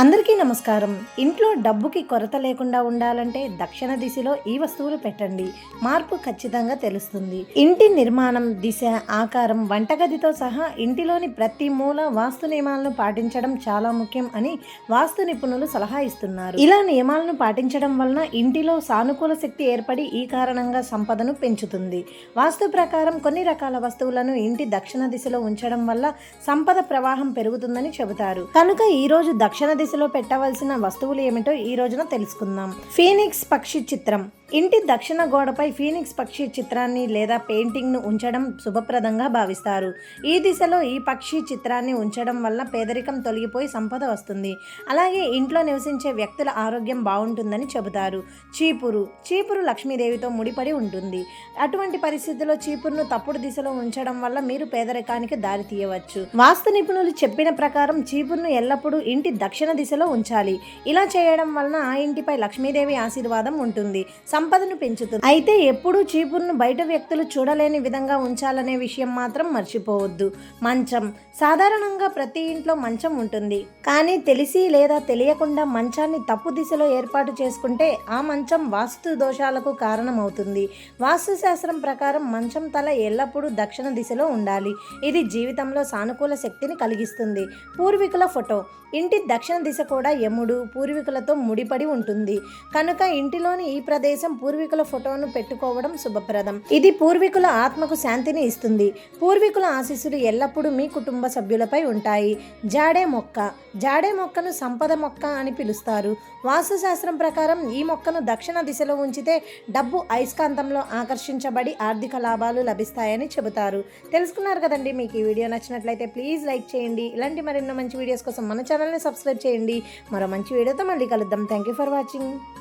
అందరికీ నమస్కారం. ఇంట్లో డబ్బుకి కొరత లేకుండా ఉండాలంటే దక్షిణ దిశలో ఈ వస్తువులు పెట్టండి. మార్పు ఖచ్చితంగా తెలుస్తుంది. ఇంటి నిర్మాణం దిశ ఆకారం వంటగదితో సహా ఇంటిలోని ప్రతి మూల వాస్తు నియమాలను పాటించడం చాలా ముఖ్యం అని వాస్తు నిపుణులు సలహా ఇస్తున్నారు. ఇలా నియమాలను పాటించడం వలన ఇంటిలో సానుకూల శక్తి ఏర్పడి ఈ కారణంగా సంపదను పెంచుతుంది. వాస్తు ప్రకారం కొన్ని రకాల వస్తువులను ఇంటి దక్షిణ దిశలో ఉంచడం వల్ల సంపద ప్రవాహం పెరుగుతుందని చెబుతారు. కనుక ఈ రోజు దక్షిణ దిశలో పెట్టవలసిన వస్తువులు ఏమిటో ఈ రోజున తెలుసుకుందాం. ఫీనిక్స్ పక్షి చిత్రం. ఇంటి దక్షిణ గోడపై ఫీనిక్స్ పక్షి చిత్రాన్ని లేదా పెయింటింగ్ను ఉంచడం శుభప్రదంగా భావిస్తారు. ఈ దిశలో ఈ పక్షి చిత్రాన్ని ఉంచడం వల్ల పేదరికం తొలగిపోయి సంపద వస్తుంది. అలాగే ఇంట్లో నివసించే వ్యక్తుల ఆరోగ్యం బాగుంటుందని చెబుతారు. చీపురు చీపురు లక్ష్మీదేవితో ముడిపడి ఉంటుంది. అటువంటి పరిస్థితుల్లో చీపురును తప్పుడు దిశలో ఉంచడం వల్ల మీరు పేదరికానికి దారి తీయవచ్చు. వాస్తు నిపుణులు చెప్పిన ప్రకారం చీపురును ఎల్లప్పుడూ ఇంటి దక్షిణ దిశలో ఉంచాలి. ఇలా చేయడం వలన ఆ ఇంటిపై లక్ష్మీదేవి ఆశీర్వాదం ఉంటుంది. సంపదను పెంచుతుంది. అయితే ఎప్పుడూ చీపురును బయట వ్యక్తులు చూడలేని విధంగా ఉంచాలనే విషయం మాత్రం మర్చిపోవద్దు. మంచం. సాధారణంగా ప్రతి ఇంట్లో మంచం ఉంటుంది. కానీ తెలిసి లేదా తెలియకుండా మంచాన్ని తప్పు దిశలో ఏర్పాటు చేసుకుంటే ఆ మంచం వాస్తు దోషాలకు కారణమవుతుంది. వాస్తు శాస్త్రం ప్రకారం మంచం తల ఎల్లప్పుడూ దక్షిణ దిశలో ఉండాలి. ఇది జీవితంలో సానుకూల శక్తిని కలిగిస్తుంది. పూర్వీకుల ఫోటో. ఇంటి దక్షిణ దిశ కూడా యముడు పూర్వీకులతో ముడిపడి ఉంటుంది. కనుక ఇంటిలోని ఈ ప్రదేశం పూర్వీకుల ఫోటోను పెట్టుకోవడం శుభప్రదం. ఇది పూర్వీకుల ఆత్మకు శాంతిని ఇస్తుంది. పూర్వీకుల ఆశీస్సులు ఎల్లప్పుడూ మీ కుటుంబ సభ్యులపై ఉంటాయి. జాడే మొక్క. జాడే మొక్కను సంపద మొక్క అని పిలుస్తారు. వాస్తుశాస్త్రం ప్రకారం ఈ మొక్కను దక్షిణ దిశలో ఉంచితే డబ్బు అయస్కాంతంలో ఆకర్షించబడి ఆర్థిక లాభాలు లభిస్తాయని చెబుతారు. తెలుసుకున్నారు కదండి? మీకు ఈ వీడియో నచ్చినట్లయితే ప్లీజ్ లైక్ చేయండి. ఇలాంటి మరెన్నో మంచి వీడియోస్ కోసం మన ఛానల్ని సబ్స్క్రైబ్ చేయండి. మరో మంచి వీడియోతో మళ్ళీ కలుద్దాం. Thank you for watching.